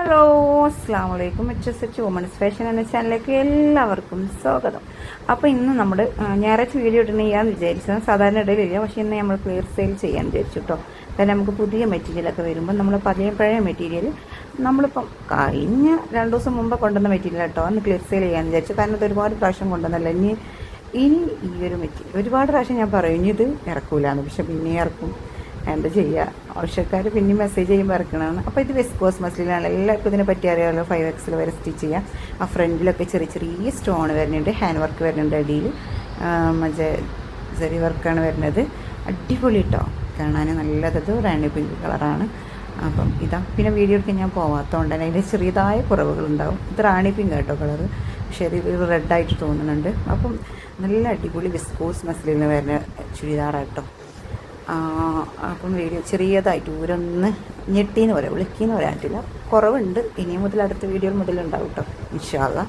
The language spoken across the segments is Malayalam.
ഹലോ അസ്സാം വലൈക്കും H S H women's fashion എന്ന ചാനലിലേക്ക് എല്ലാവർക്കും സ്വാഗതം. അപ്പോൾ ഇന്ന് നമ്മൾ ഞായറാഴ്ച വീഡിയോ ഇടണം ചെയ്യാന്ന് വിചാരിച്ചത്. സാധാരണ ഇടയിലില്ല പക്ഷേ ഇന്ന് നമ്മൾ ക്ലിയർ സെയിൽ ചെയ്യാൻ വിചാരിച്ചു കേട്ടോ കാരണം നമുക്ക് പുതിയ മെറ്റീരിയലൊക്കെ വരുമ്പോൾ നമ്മൾ പഴയ പഴയ മെറ്റീരിയൽ നമ്മളിപ്പം കഴിഞ്ഞ രണ്ട് ദിവസം മുമ്പ് കൊണ്ടുവന്ന മെറ്റീരിയൽ കേട്ടോ അന്ന് ക്ലിയർ സെയിൽ ചെയ്യാൻ വിചാരിച്ചു. കാരണം ഇത് ഒരുപാട് പ്രാവശ്യം കൊണ്ടുവന്നല്ല. ഇനി ഇനി ഈ ഒരു മെറ്റീരിയൽ ഒരുപാട് പ്രാവശ്യം ഞാൻ പറയും ഇനി ഇത് ഇറക്കൂലാണ് പക്ഷെ പിന്നെ ഇറക്കും. എന്താ ചെയ്യുക ആവശ്യക്കാർ പിന്നെ മെസ്സേജ് ചെയ്യുമ്പോൾ ഇറക്കണമെന്ന് അപ്പോൾ ഇത് വെസ്കോസ് മസ്ലിനാണ് എല്ലാവർക്കും ഇതിനെ പറ്റി അറിയാമല്ലോ ഫൈവ് എക്സിൽ വരെ സ്റ്റിച്ച് ചെയ്യാം. ആ ഫ്രണ്ടിലൊക്കെ ചെറിയ ചെറിയ സ്റ്റോൺ വരുന്നുണ്ട്. ഹാൻഡ് വർക്ക് വരുന്നുണ്ട് അടിയിൽ. മറ്റേ ചെറിയ വർക്കാണ് വരുന്നത്. അടിപൊളി കേട്ടോ കാണാൻ നല്ലതത് റാണി പിങ്ക് കളറാണ് അപ്പം ഇതാ. പിന്നെ വീഡിയോ എടുക്കാൻ ഞാൻ പോവാത്തതുകൊണ്ട് തന്നെ അതിന്റെ ചെറിയതായ കുറവുകളുണ്ടാവും ഇത് റാണി പിങ്ക് കേട്ടോ കളറ് പക്ഷേ റെഡ് റെഡായിട്ട് തോന്നുന്നുണ്ട്. അപ്പം നല്ല അടിപൊളി വിസ്കോസ് മസിലിന് വരുന്ന ചുരിദാറാട്ടോ. അപ്പം വീഡിയോ ചെറിയതായിട്ട് ഊരൊന്ന് ഞെട്ടിന്ന് പറയാം വിളിക്കിന്ന് പറയാൻ പറ്റില്ല. കുറവുണ്ട്. ഇനി മുതൽ അടുത്ത വീഡിയോ മുതലുണ്ടാവും കേട്ടോ ഇൻഷാല്ല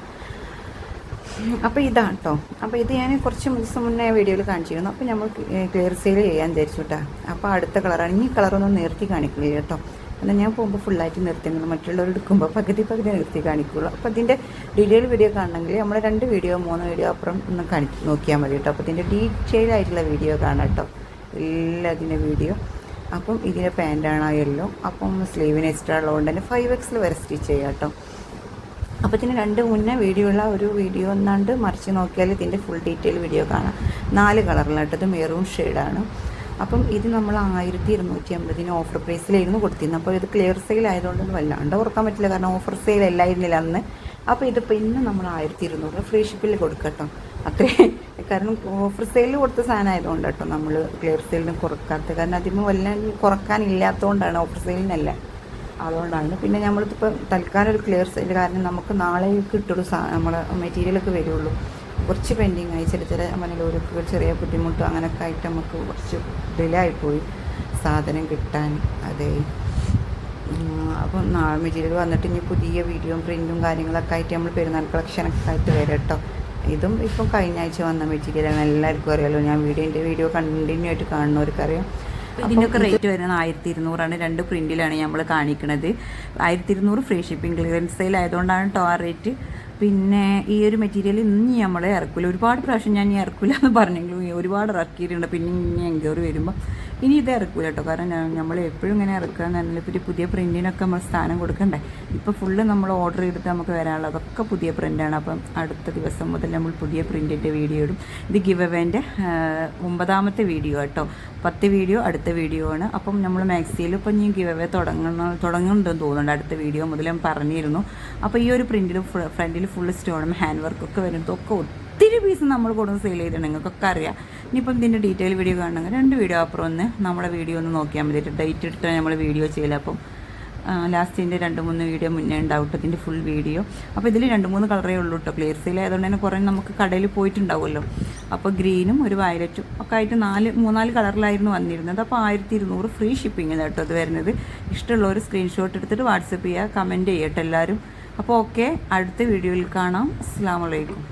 അപ്പോൾ ഇതാണ് കേട്ടോ അപ്പോൾ ഇത് ഞാൻ കുറച്ച് ദിവസം മുന്നേ വീഡിയോയിൽ കാണിച്ചിരുന്നു. അപ്പോൾ നമ്മൾ ക്ലിയർ സെയിൽ ചെയ്യാൻ വിചാരിച്ചു കേട്ടോ അപ്പോൾ അടുത്ത കളറാണ്. ഈ കളറൊന്നും നിർത്തി കാണിക്കില്ല കേട്ടോ എന്നാൽ ഞാൻ പോകുമ്പോൾ ഫുള്ളായിട്ട് നിർത്തുന്നത് മറ്റുള്ളവർ എടുക്കുമ്പോൾ പകുതി പകുതി നിർത്തി കാണിക്കുള്ളൂ. അപ്പോൾ അതിന്റെ ഡീറ്റെയിൽ വീഡിയോ കാണണമെങ്കിൽ നമ്മൾ രണ്ട് വീഡിയോ മൂന്ന് വീഡിയോ അപ്പുറം ഒന്ന് കാണി നോക്കിയാൽ മതി കേട്ടോ അപ്പോൾ ഇതിന്റെ ഡീറ്റെയിൽ ആയിട്ടുള്ള വീഡിയോ കാണാം കേട്ടോ എല്ലാത്തിന്റെ വീഡിയോ. അപ്പം ഇതിന്റെ പാന്റാണ് യെല്ലോ അപ്പം സ്ലീവിന് എക്സ്ട്രാ ഉള്ളതുകൊണ്ട് തന്നെ ഫൈവ് എക്സിൽ വരെ സ്റ്റിച്ച് ചെയ്യാം കേട്ടോ. അപ്പോൾ ഇതിന് രണ്ട് മുന്നേ വീഡിയോ ഉള്ള ഒരു വീഡിയോ ഒന്നാണ്ട് മറിച്ച് നോക്കിയാൽ ഇതിന്റെ ഫുൾ ഡീറ്റെയിൽ വീഡിയോ കാണാം. നാല് കളറിലായിട്ടത് മെറൂൺ ഷെയ്ഡാണ് അപ്പം ഇത് നമ്മൾ ആയിരത്തി ഇരുന്നൂറ്റി അമ്പതിന് ഓഫർ പ്രൈസിലായിരുന്നു കൊടുത്തിരുന്നത്. അപ്പോൾ ഇത് ക്ലിയർ സെയിൽ ആയതുകൊണ്ടൊന്നും വല്ലാണ്ട് ഓർക്കാൻ പറ്റില്ല. കാരണം ഓഫർ സെയിൽ അല്ലായിരുന്നില്ല അന്ന്. അപ്പോൾ ഇതിപ്പോൾ ഇന്ന് നമ്മൾ ആയിരത്തി ഇരുന്നൂറ് ഫ്രീ ഷിപ്പിൽ കൊടുക്കട്ടോ അത്രേ കാരണം ഓഫർ സെയിൽ കൊടുത്ത സാധനം ആയതുകൊണ്ട് കേട്ടോ നമ്മൾ ക്ലിയർ സെയിലിന് കുറക്കാത്തത്. കാരണം അതിന് വല്ല കുറക്കാനില്ലാത്തതുകൊണ്ടാണ് ഓഫർ സെയിലിനല്ല അതുകൊണ്ടാണ്. പിന്നെ നമ്മളിപ്പോൾ തൽക്കാലം ഒരു ക്ലിയർ സെയിൽ കാരണം നമുക്ക് നാളെ കിട്ടുള്ളൂ സാ നമ്മളെ മെറ്റീരിയലൊക്കെ വരുള്ളൂ. കുറച്ച് പെൻഡിങ് ആയി. ചില ചില മനലൂരൊക്കെ ചെറിയ ബുദ്ധിമുട്ടും അങ്ങനെയൊക്കെ ആയിട്ട് നമുക്ക് കുറച്ച് ഡിലേ ആയിപ്പോയി സാധനം കിട്ടാൻ. അതെ. അപ്പം നാളെ മെറ്റീരിയൽ വന്നിട്ട് ഇനി പുതിയ വീഡിയോയും പ്രിന്റും കാര്യങ്ങളൊക്കെ ആയിട്ട് നമ്മൾ പെരുന്നാൾ കളക്ഷനൊക്കെ ആയിട്ട് വരാം കേട്ടോ. ഇതും ഇപ്പം കഴിഞ്ഞ ആഴ്ച വന്ന മെറ്റീരിയലാണ് എല്ലാവർക്കും അറിയാലോ ഞാൻ വീഡിയോന്റെ വീഡിയോ കണ്ടിന്യൂ ആയിട്ട് കാണുന്നവർക്കറിയാം. ഇതിനൊക്കെ റേറ്റ് വരുന്നത് ആയിരത്തി ഇരുന്നൂറാണ് രണ്ട് പ്രിന്റിലാണ് നമ്മൾ കാണിക്കുന്നത് ആയിരത്തി ഇരുന്നൂറ് ഫ്രീ ഷിപ്പിംഗ് ക്ലിയറൻസ് സെയിൽ ആയതുകൊണ്ടാണ് ടോ ആ റേറ്റ് പിന്നെ ഈ ഒരു മെറ്റീരിയൽ ഇന്ന് നമ്മൾ ഇറക്കില്ല ഒരുപാട് പ്രാവശ്യം ഞാൻ ഈ ഇറക്കില്ല എന്ന് പറഞ്ഞെങ്കിലും ഒരുപാട് ഇറക്കിയിട്ടുണ്ട്. പിന്നെ ഇനി എൻക്വയറി വരുമ്പോൾ ഇനി ഇത് ഇറക്കൂല കേട്ടോ കാരണം നമ്മൾ എപ്പോഴും ഇങ്ങനെ ഇറക്കുക എന്നല്ല പിന്നെ പുതിയ പ്രിന്റിനൊക്കെ നമ്മൾ സ്ഥാനം കൊടുക്കണ്ടേ? ഇപ്പോൾ ഫുള്ള് നമ്മൾ ഓർഡർ ചെയ്തിട്ട് നമുക്ക് വരാനുള്ളത് അതൊക്കെ പുതിയ പ്രിന്റാണ് അപ്പം അടുത്ത ദിവസം മുതൽ നമ്മൾ പുതിയ പ്രിന്റിന്റെ വീഡിയോ ഇടും. ഇത് ഗിവ് അവേന്റെ ഒമ്പതാമത്തെ വീഡിയോ കേട്ടോ പത്ത് വീഡിയോ അടുത്ത വീഡിയോ ആണ്. അപ്പം നമ്മൾ മാക്സിയിൽ ഇപ്പം ഇനി ഗിവ് അവേ തുടങ്ങണം തുടങ്ങുന്നുണ്ടെന്ന് തോന്നുന്നുണ്ട്. അടുത്ത വീഡിയോ മുതൽ ഞാൻ പറഞ്ഞിരുന്നു. അപ്പോൾ ഈ ഒരു പ്രിന്റിൽ ഫ്രണ്ടിൽ ഫുൾ സ്റ്റോണും ഹാൻഡ് വർക്കൊക്കെ വരുന്നതൊക്കെ ഒത്തിരി പീസ് നമ്മൾ കൊടുന്ന് സെയിൽ ചെയ്തിട്ടുണ്ട്. നിങ്ങൾക്കൊക്കെ അറിയാം. ഇനിയിപ്പം ഇതിന്റെ ഡീറ്റെയിൽ വീഡിയോ കാണണമെങ്കിൽ രണ്ട് വീഡിയോ അപ്പുറം ഒന്ന് നമ്മുടെ വീഡിയോ ഒന്ന് നോക്കിയാൽ മതി. ഡേറ്റ് എടുത്തിട്ട് നമ്മൾ വീഡിയോ ചെയ്യില്ല അപ്പം ലാസ്റ്റിന്റെ രണ്ട് മൂന്ന് വീഡിയോ മുന്നേ ഉണ്ടാവും ഇതിന്റെ ഫുൾ വീഡിയോ അപ്പോൾ ഇതിൽ രണ്ട് മൂന്ന് കളറേ ഉള്ളൂ കേട്ടോ ക്ലിയർ സെയിൽ ആയതുകൊണ്ട് തന്നെ കുറേ നമുക്ക് കടയിൽ പോയിട്ടുണ്ടാവുമല്ലോ. അപ്പോൾ ഗ്രീനും ഒരു വയലറ്റും ഒക്കെ ആയിട്ട് നാല് മൂന്നാൽ കളറിലായിരുന്നു വന്നിരുന്നത്. അപ്പോൾ ആയിരത്തി ഇരുന്നൂറ് ഫ്രീ ഷിപ്പിംഗ് കേട്ടോ അത് വരുന്നത്. ഇഷ്ടമുള്ളവർ സ്ക്രീൻഷോട്ട് എടുത്തിട്ട് വാട്സപ്പ് ചെയ്യുക കമന്റ് ചെയ്യട്ടെ എല്ലാവരും. അപ്പോൾ ഓക്കെ അടുത്ത വീഡിയോയിൽ കാണാം. അസ്സാം വലൈക്കും